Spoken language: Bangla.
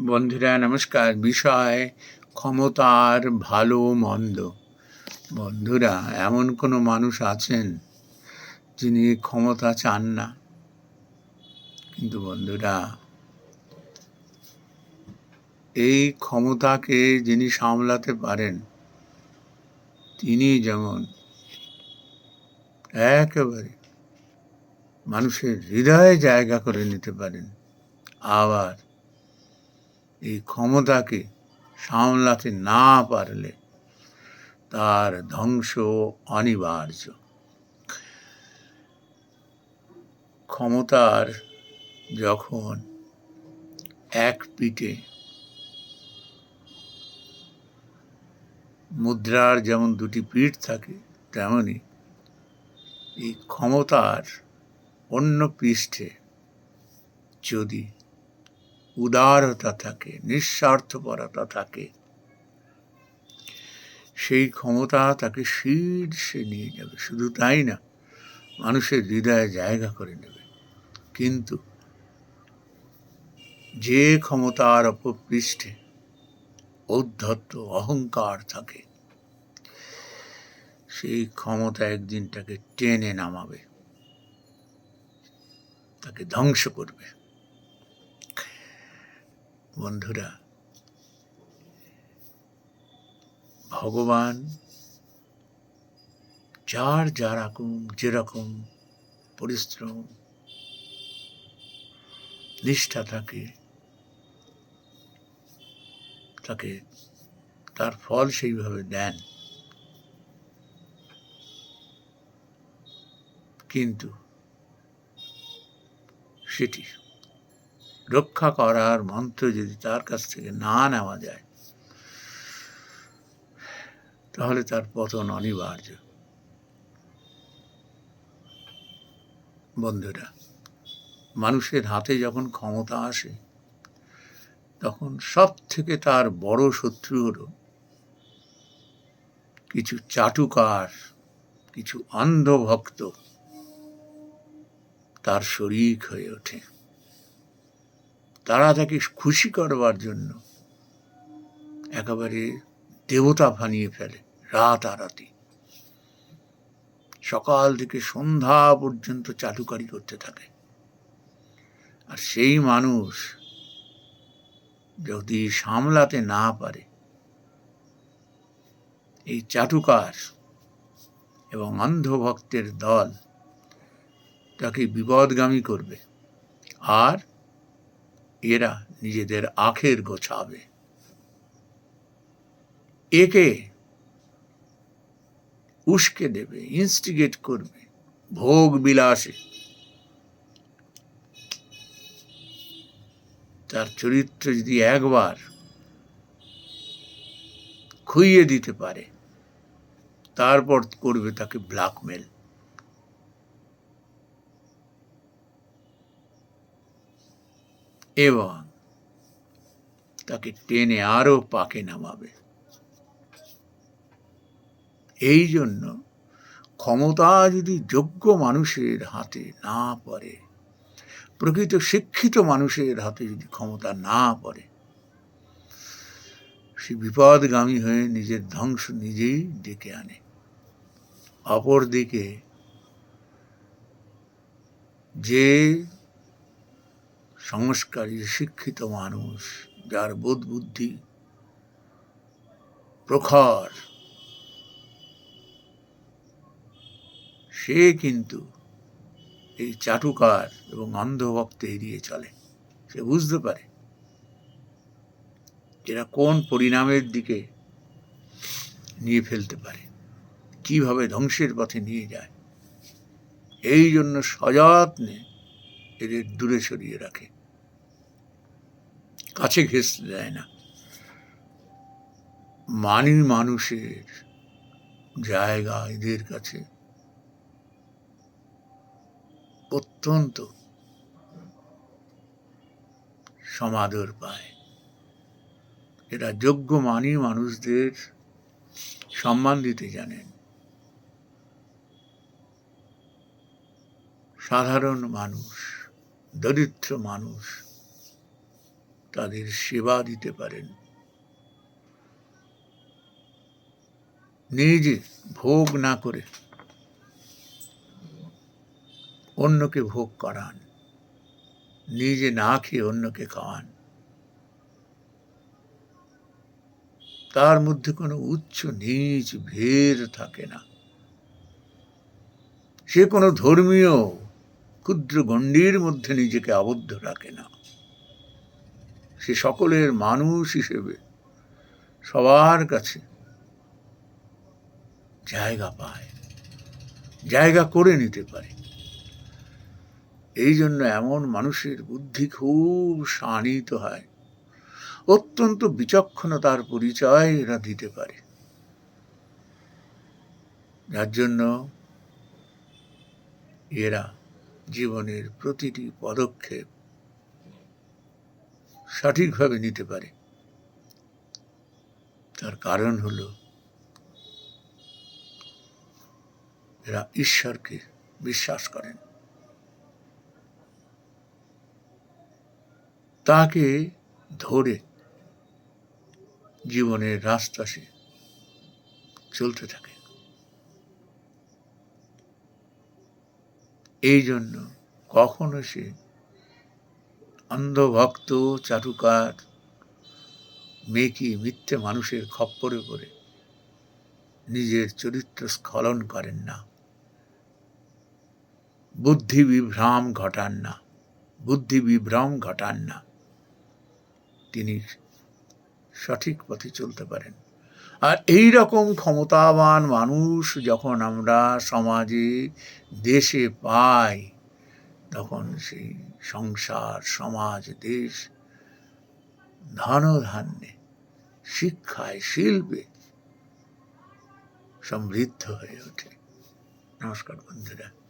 বন্ধুরা, নমস্কার। বিষয়, ক্ষমতার ভালো, মন্দ। বন্ধুরা, এমন কোনো মানুষ আছেন যিনি ক্ষমতা চান না। কিন্তু বন্ধুরা, এই ক্ষমতাকে যিনি সামলাতে পারেন, তিনি যেমন একেবারে মানুষের হৃদয়ে জায়গা করে নিতে পারেন, আবার এই ক্ষমতাকে সামলাতে না পারলে তার ধ্বংস অনিবার্য। ক্ষমতার যখন এক পিঠে মুদ্রার যেমন দুটি পিঠ থাকে, তেমনি এই ক্ষমতার অন্য পৃষ্ঠে যদি উদারতা থাকে, নিঃস্বার্থপরতা থাকে। সেই ক্ষমতা তাকে শীর্ষে নিয়ে যাবে শুধু তাই না, মানুষের হৃদয়ে জায়গা করে নেবে। কিন্তু যে ক্ষমতার অপপৃষ্ঠে ঔদ্ধত্য, অহংকার থাকে, সেই ক্ষমতা একদিন তাকে টেনে নামাবে, তাকে ধ্বংস করবে। বন্ধুরা, ভগবান যার যারকম যেরকম পরিশ্রম, নিষ্ঠা থাকে, তাকে তার ফল সেইভাবে দেন। কিন্তু সেটি রক্ষা করার মন্ত্র যদি তার কাছ থেকে না নেওয়া যায়, তাহলে তার পতন অনিবার্য। বন্ধুরা, মানুষের হাতে যখন ক্ষমতা আসে, তখন সব থেকে তার বড় শত্রু হলো কিছু চাটুকার, কিছু অন্ধভক্ত। তার শরিক হয়ে ওঠে। তারা তাকে খুশি করবার জন্য একেবারে দেবতা বানিয়ে ফেলে রাত আরাতি সকাল থেকে সন্ধ্যা পর্যন্ত চাটুকারি করতে থাকে। আর সেই মানুষ যদি সামলাতে না পারে, এই চাটুকার এবং অন্ধভক্তের দল তাকে বিপদগামী করবে। আর এরা নিজেদের আখের গোছাবে। একে উস্কে দেবে ইনস্টিগেট করবে, ভোগ বিলাসে। তার চরিত্র যদি একবার খুইয়ে দিতে পারে, তারপর করবে তাকে ব্ল্যাকমেল এবং তাকে টেনে আরও পাকে নামাবে। এই জন্য ক্ষমতা যদি যোগ্য মানুষের হাতে না পড়ে, প্রকৃত শিক্ষিত মানুষের হাতে যদি ক্ষমতা না পড়ে, সে বিপদগামী হয়ে নিজের ধ্বংস নিজেই ডেকে আনে। অপরদিকে যে সংস্কারী, শিক্ষিত মানুষ, যার বোধ বুদ্ধি প্রখর। সে কিন্তু এই চাটুকার এবং অন্ধভক্ত এড়িয়ে চলে। সে বুঝতে পারে এরা কোন পরিণামের দিকে নিয়ে ফেলতে পারে, কীভাবে ধ্বংসের পথে নিয়ে যায়। এই জন্য সযত্নে এদের দূরে সরিয়ে রাখে। কাছে ঘেসতে দেয় না। মানি মানুষের জায়গা এদের কাছে অত্যন্ত সমাদর পায়। এরা যোগ্য মানি মানুষদের সম্মান দিতে জানেন। সাধারণ মানুষ, দরিদ্র মানুষ তাদের সেবা দিতে পারেন। নিজে ভোগ না করে অন্যকে ভোগ করান। নিজে না খেয়ে অন্যকে খাওয়ান। তার মধ্যে কোনো উচ্চ নিচ ভেদ থাকে না। সে কোনো ধর্মীয় ক্ষুদ্র গণ্ডির মধ্যে নিজেকে আবদ্ধ রাখে না। সে সকলের মানুষ হিসেবে সবার কাছে জায়গা পায়, জায়গা করে নিতে পারে। এই জন্য এমন মানুষের বুদ্ধি খুব শানিত হয়। অত্যন্ত বিচক্ষণতার পরিচয় এরা দিতে পারে। যার জন্য এরা জীবনের প্রতিটি পদক্ষেপ সঠিকভাবে নিতে পারে। তার কারণ হলো, এরা ঈশ্বরকে বিশ্বাস করেন। তাকে ধরে জীবনের রাস্তা সে চলতে থাকে। এই জন্য কখনো সে অন্ধভক্ত চারুকার মেকি মিথ্যে মানুষের খপ্পরে পড়ে। নিজের চরিত্র স্খলন করেন না। বুদ্ধি বিভ্রাম ঘটান না। বুদ্ধি বিভ্রম ঘটান না। তিনি সঠিক পথে চলতে পারেন। আর এই রকম ক্ষমতাবান মানুষ যখন আমরা সমাজে দেশে পাই তখন সেই সংসার সমাজ দেশ ধনধান্যে শিক্ষায় শিল্পে সমৃদ্ধ হয়ে ওঠে। নমস্কার বন্ধুরা।